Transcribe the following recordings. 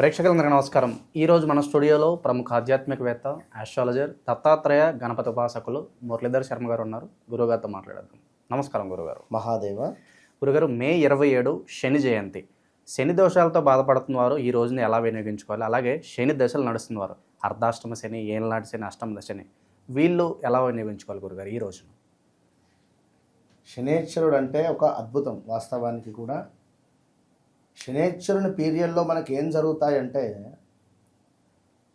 ప్రేక్షకులందరికీ నమస్కారం. ఈరోజు మన స్టూడియోలో ప్రముఖ ఆధ్యాత్మికవేత్త ఆస్ట్రాలజర్ దత్తాత్రేయ గణపతి ఉపాసకులు మురళీధర్ శర్మ గారు ఉన్నారు. గురుగారితో మాట్లాడదాం నమస్కారం గురుగారు మహాదేవ. గురుగారు మే ఇరవై ఏడు శని జయంతి. శని దోషాలతో బాధపడుతున్న వారు ఈ రోజుని ఎలా వినియోగించుకోవాలి? అలాగే శని దశలు నడుస్తున్నవారు అర్ధాష్టమ శని ఏళ్ళనాటి శని అష్టమ దశని వీళ్ళు ఎలా వినియోగించుకోవాలి గురుగారు ఈ రోజున? శనేశ్వరుడు అంటే ఒక అద్భుతం వాస్తవానికి కూడా. శనేశ్వరుని పీరియడ్లో మనకి ఏం జరుగుతాయంటే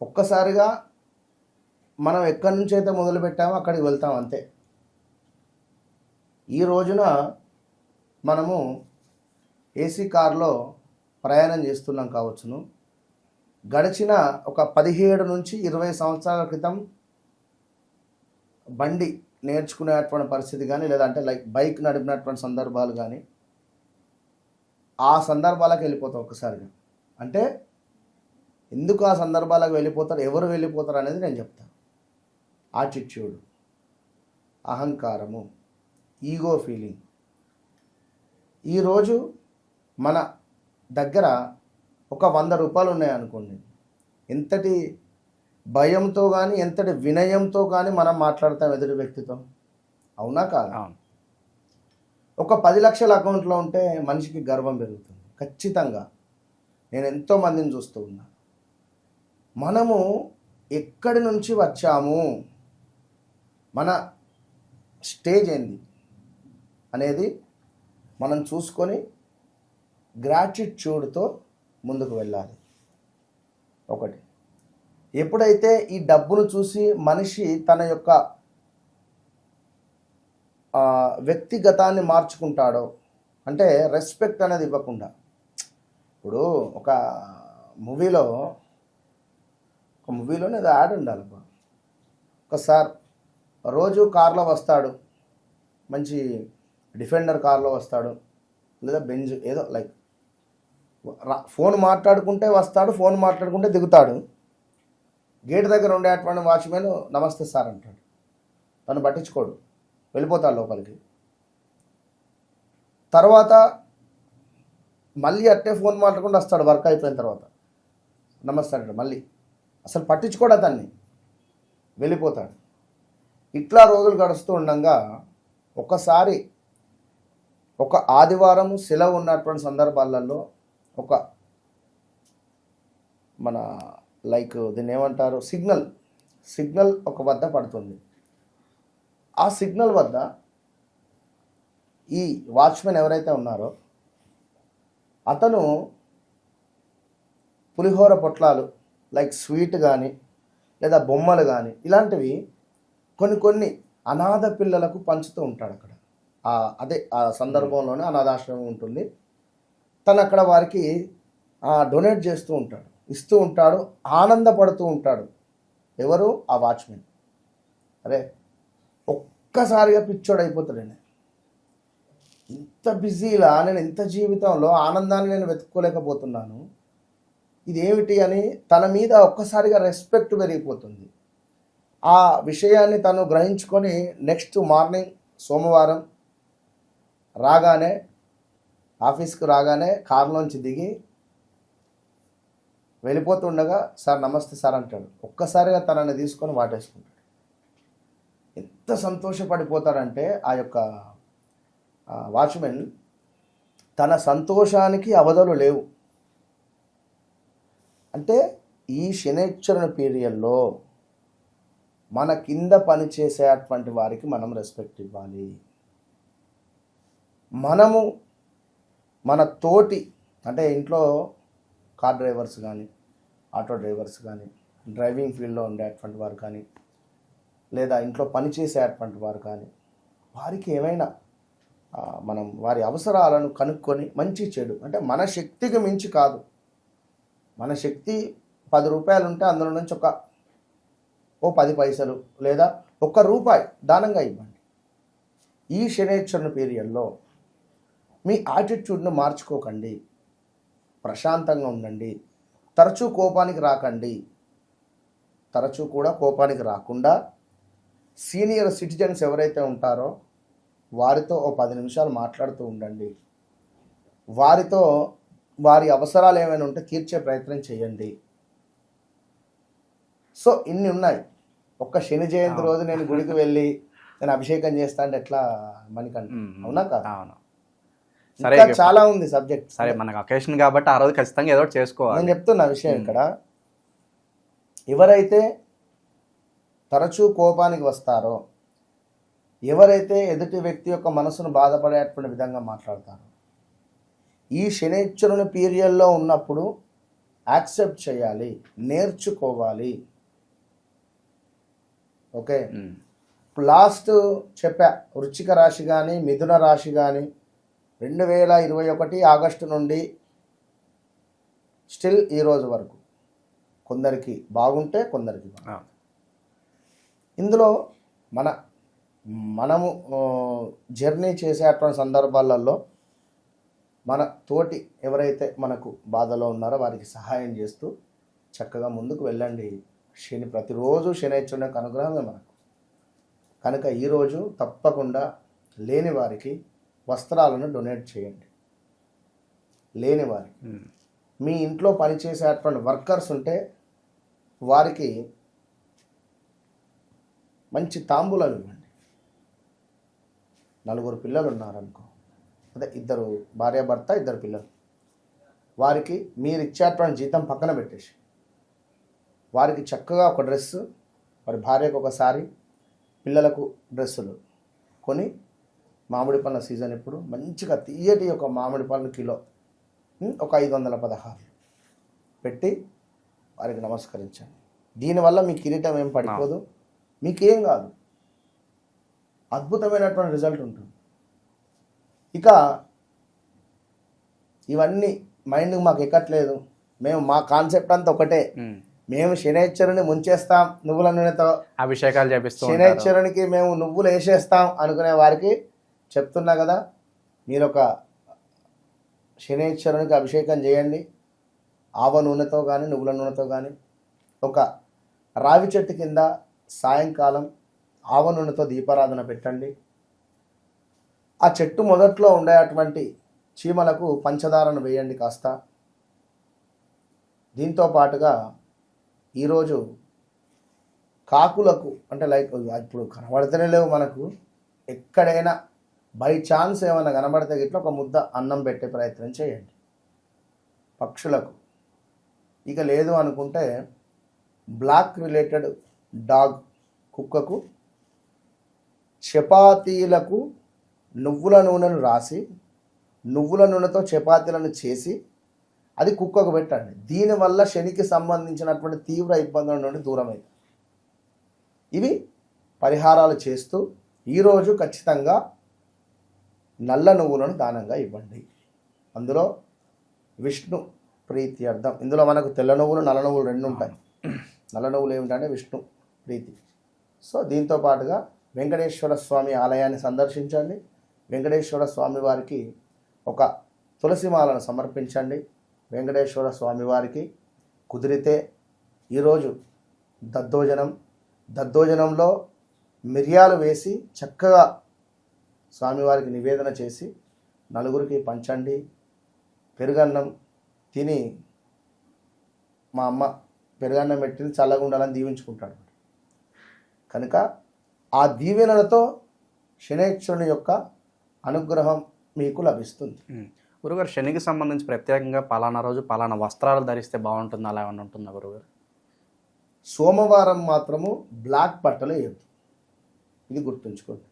ఒక్కసారిగా మనం ఎక్కడి నుంచి అయితే మొదలుపెట్టామో అక్కడికి వెళ్తాం అంతే. ఈ రోజున మనము ఏసీ కార్లో ప్రయాణం చేస్తున్నాం కావచ్చును. గడిచిన ఒక పదిహేడు నుంచి ఇరవై సంవత్సరాల క్రితం బండి నేర్చుకునేటువంటి పరిస్థితి కానీ లేదంటే లైక్ బైక్ నడిపినటువంటి సందర్భాలు కానీ ఆ సందర్భాలకు వెళ్ళిపోతాం ఒక్కసారిగా. అంటే ఎందుకు ఆ సందర్భాలకు వెళ్ళిపోతారు ఎవరు వెళ్ళిపోతారు అనేది నేను చెప్తాను ఆటిట్యూడ్ అహంకారము ఈగో ఫీలింగ్ ఈరోజు మన దగ్గర ఒక వంద రూపాయలు ఉన్నాయనుకోండి ఎంతటి భయంతో కానీ ఎంతటి వినయంతో కానీ మనం మాట్లాడతాం ఎదుటి వ్యక్తితో. అవునా కాదు? అవును. ఒక పది లక్షల అకౌంట్లో ఉంటే మనిషికి గర్వం పెరుగుతుంది. ఖచ్చితంగా. నేను ఎంతో మందిని చూస్తూ ఉన్నా. మనము ఎక్కడి నుంచి వచ్చాము? మన స్టేజ్ ఏంది? అనేది మనం చూసుకొని గ్రాటిట్యూడ్తో ముందుకు వెళ్ళాలి. ఒకటి. ఎప్పుడైతే ఈ డబ్బును చూసి మనిషి తన యొక్క వ్యక్తిగతాన్ని మార్చుకుంటాడో అంటే రెస్పెక్ట్ అనేది ఇవ్వకుండా. ఇప్పుడు ఒక మూవీలో ఒక మూవీలోనే ఏదో యాడ్ ఉండాలి ఒక సార్ రోజు కార్లో వస్తాడు మంచి డిఫెండర్ కార్లో వస్తాడు లేదా బెంజ్ ఏదో లైక్ ఫోన్ మాట్లాడుకుంటే వస్తాడు ఫోన్ మాట్లాడుకుంటే దిగుతాడు. గేట్ దగ్గర ఉండేటువంటి వాచ్మెన్ నమస్తే సార్ అంటాడు. తను పట్టించుకోడు. వెళ్ళిపోతాడు లోపలికి. తర్వాత మళ్ళీ అట్టే ఫోన్ మాట్లాడుకుంటూ వస్తాడు వర్క్ అయిపోయిన తర్వాత. నమస్తే అంటాడు మళ్ళీ. అసలు పట్టించుకోడు అతన్ని. వెళ్ళిపోతాడు. ఇట్లా రోజులు గడుస్తూ ఉండగా ఒకసారి ఒక ఆదివారం సెలవు ఉన్నటువంటి సందర్భాలలో ఒక మన లైక్ దీన్ని ఏమంటారు? సిగ్నల్. సిగ్నల్ ఒక వద్ద పడుతుంది. ఆ సిగ్నల్ వద్ద ఈ వాచ్మెన్ ఎవరైతే ఉన్నారో అతను పులిహోర పొట్లాలు లైక్ స్వీట్ కానీ లేదా బొమ్మలు కానీ ఇలాంటివి కొన్ని కొన్ని అనాథ పిల్లలకు పంచుతూ ఉంటాడు అక్కడ. అదే ఆ సందర్భంలోనే అనాథాశ్రమం ఉంటుంది. తను అక్కడ వారికి డొనేట్ చేస్తూ ఉంటాడు. ఇస్తూ ఉంటాడు ఆనందపడుతూ ఉంటాడు. ఎవరు? ఆ వాచ్మెన్. అరే ఒక్కసారిగా పిచ్చోడు అయిపోతాడు నేను ఇంత బిజీలా నేను ఇంత జీవితంలో ఆనందాన్ని నేను వెతుక్కోలేకపోతున్నాను. ఇదేమిటి అని తన మీద ఒక్కసారిగా రెస్పెక్ట్ పెరిగిపోతుంది. ఆ విషయాన్ని తను గ్రహించుకొని నెక్స్ట్ మార్నింగ్ సోమవారం రాగానే ఆఫీస్కి రాగానే కారులోంచి దిగి వెళ్ళిపోతుండగా సార్ నమస్తే సార్ అంటాడు. ఒక్కసారిగా తనని తీసుకొని వాటేసుకుంటాడు. ఎంత సంతోషపడిపోతారంటే ఆ యొక్క వాచ్మెన్ తన సంతోషానికి అవధులు లేవు. అంటే ఈ శనేశ్వరుని పీరియడ్లో మన కింద పనిచేసేటువంటి వారికి మనం రెస్పెక్ట్ ఇవ్వాలి. మనము మన తోటి అంటే ఇంట్లో కార్ డ్రైవర్స్ కానీ ఆటో డ్రైవర్స్ కానీ డ్రైవింగ్ ఫీల్డ్లో ఉండేటువంటి వారు కానీ లేదా ఇంట్లో పనిచేసేటువంటి వారు కానీ వారికి ఏమైనా మనం వారి అవసరాలను కనుక్కొని మంచి చెడు అంటే మన శక్తికి మించి కాదు. మన శక్తి పది రూపాయలు ఉంటే అందులో నుంచి ఒక ఓ పది పైసలు లేదా ఒక్క రూపాయి దానంగా ఇవ్వండి. ఈ శనేశ్వరుని పీరియడ్లో మీ యాటిట్యూడ్ను మార్చుకోకండి. ప్రశాంతంగా ఉండండి. తరచూ కోపానికి రాకండి. తరచూ కూడా కోపానికి రాకుండా సీనియర్ సిటిజన్స్ ఎవరైతే ఉంటారో వారితో ఓ పది నిమిషాలు మాట్లాడుతూ ఉండండి. వారితో వారి అవసరాలు ఏమైనా ఉంటే తీర్చే ప్రయత్నం చేయండి. సో ఇన్ని ఉన్నాయి. ఒక్క శని జయంతి రోజు నేను గుడికి వెళ్ళి నేను అభిషేకం చేస్తా అంటే ఎట్లా మనకంట అవునా కాదు? అవును. సరే చాలా ఉంది సబ్జెక్ట్. సరే మనకు అకేషన్ కాబట్టి ఆ రోజు ఖచ్చితంగా ఏదో చేసుకోవాలి. నేను చెప్తున్న విషయం ఇక్కడ. ఎవరైతే తరచూ కోపానికి వస్తారో ఎవరైతే ఎదుటి వ్యక్తి యొక్క మనసును బాధపడేటువంటి విధంగా మాట్లాడతారో ఈ శనిశ్వరుని పీరియడ్లో ఉన్నప్పుడు యాక్సెప్ట్ చేయాలి నేర్చుకోవాలి. ఓకే? లాస్ట్ చెప్పా వృశ్చిక రాశి కానీ మిథున రాశి కానీ రెండు వేల ఇరవై ఒకటి ఆగస్టు నుండి స్టిల్ ఈ రోజు వరకు కొందరికి బాగుంటే కొందరికి. ఇందులో మన మనము జర్నీ చేసేటువంటి సందర్భాలలో మన తోటి ఎవరైతే మనకు బాధలో ఉన్నారో వారికి సహాయం చేస్తూ చక్కగా ముందుకు వెళ్ళండి. శని ప్రతిరోజు యొక్క అనుగ్రహమే మనకు. కనుక ఈరోజు తప్పకుండా లేని వారికి వస్త్రాలను డొనేట్ చేయండి. లేని వారికి. మీ ఇంట్లో పనిచేసేటువంటి వర్కర్స్ ఉంటే వారికి మంచి తాంబూలం ఇవ్వండి. నలుగురు పిల్లలు ఉన్నారనుకో అదే ఇద్దరు భార్యాభర్త ఇద్దరు పిల్లలు. వారికి మీరు ఇచ్చేటువంటి జీతం పక్కన పెట్టేసి వారికి చక్కగా ఒక డ్రెస్సు వారి భార్యకు ఒక సారీ పిల్లలకు డ్రెస్సులు కొని మామిడి పండ్ల సీజన్ ఇప్పుడు మంచిగా తీయటి ఒక మామిడి పండ్లు కిలో ఒక ఐదు వందల పదహారు పెట్టి వారికి నమస్కరించండి. దీనివల్ల మీ కిరీటం ఏం పడిపోదు? మీకేం కాదు. అద్భుతమైనటువంటి రిజల్ట్ ఉంటుంది. ఇక ఇవన్నీ మైండ్కి మాకు ఎక్కట్లేదు. మేము మా కాన్సెప్ట్ అంతా ఒకటే. మేము శనేశ్వరుని ముంచేస్తాం నువ్వుల నూనెతో. అభిషేకాలు చేపిస్తూ శనేశ్వరునికి మేము నువ్వులు వేసేస్తాం అనుకునే వారికి చెప్తున్నా కదా మీరు ఒక శనేశ్వరునికి అభిషేకం చేయండి. ఆవ నూనెతో కానీ నువ్వుల నూనెతో కానీ ఒక రావి చెట్టు కింద సాయంకాలం ఆవ నూనెతో దీపారాధన పెట్టండి. ఆ చెట్టు మొదట్లో ఉండేటువంటి చీమలకు పంచదారను వేయండి కాస్త. దీంతో పాటుగా ఈరోజు కాకులకు అంటే లైక్ ఇప్పుడు కనబడతనే లేవు మనకు. ఎక్కడైనా బై ఛాన్స్ ఏమైనా కనబడితే గిట్లా ఒక ముద్ద అన్నం పెట్టే ప్రయత్నం చేయండి. పక్షులకు. ఇక లేదు అనుకుంటే బ్లాక్ రిలేటెడ్ డాగ్ కుక్కకు చపాతీలకు నువ్వుల నూనెను రాసి నువ్వుల నూనెతో చపాతీలను చేసి అది కుక్కకు పెట్టండి. దీనివల్ల శనికి సంబంధించినటువంటి తీవ్ర ఇబ్బందుల నుండి దూరమైంది. ఇవి పరిహారాలు చేస్తూ ఈరోజు ఖచ్చితంగా నల్ల నువ్వులను దానంగా ఇవ్వండి. అందులో విష్ణు ప్రీతి అర్థం. ఇందులో మనకు తెల్ల నువ్వులు నల్ల నువ్వులు రెండు ఉంటాయి. నల్ల నువ్వులు ఏమిటంటే విష్ణు. ప్రీతి. సో దీంతో పాటుగా వెంకటేశ్వర స్వామి ఆలయాన్ని సందర్శించండి. వెంకటేశ్వర స్వామి వారికి ఒక తులసిమాలను సమర్పించండి. వెంకటేశ్వర స్వామి వారికి కుదిరితే ఈరోజు దద్దోజనం. దద్దోజనంలో మిరియాలు వేసి చక్కగా స్వామివారికి నివేదన చేసి నలుగురికి పంచండి. పెరుగన్నం తిని మా అమ్మ పెరుగన్నం పెట్టింది చల్లగా ఉండాలని దీవించుకుంటాడు. కనుక ఆ దీవెనలతో శనేశ్వరుని యొక్క అనుగ్రహం మీకు లభిస్తుంది. గురుగారు శనికి సంబంధించి ప్రత్యేకంగా పలానా రోజు పలానా వస్త్రాలు ధరిస్తే బాగుంటుంది అలా ఏమన్నా ఉంటుందా గురుగారు? సోమవారం మాత్రము బ్లాక్ బట్టలు వేయద్దు. ఇది గుర్తుంచుకోండి.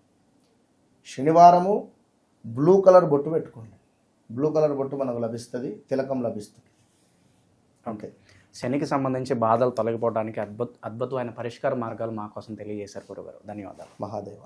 శనివారము బ్లూ కలర్ బొట్టు పెట్టుకోండి. బ్లూ కలర్ బొట్టు మనకు లభిస్తుంది తిలకం లభిస్తుంది. ఓకే. శనికి సంబంధించి బాధలు తొలగిపోవడానికి అద్భుత అద్భుతమైన పరిష్కార మార్గాలు మా కోసం తెలియజేశారు గురుగారు. ధన్యవాదాలు. మహాదేవ.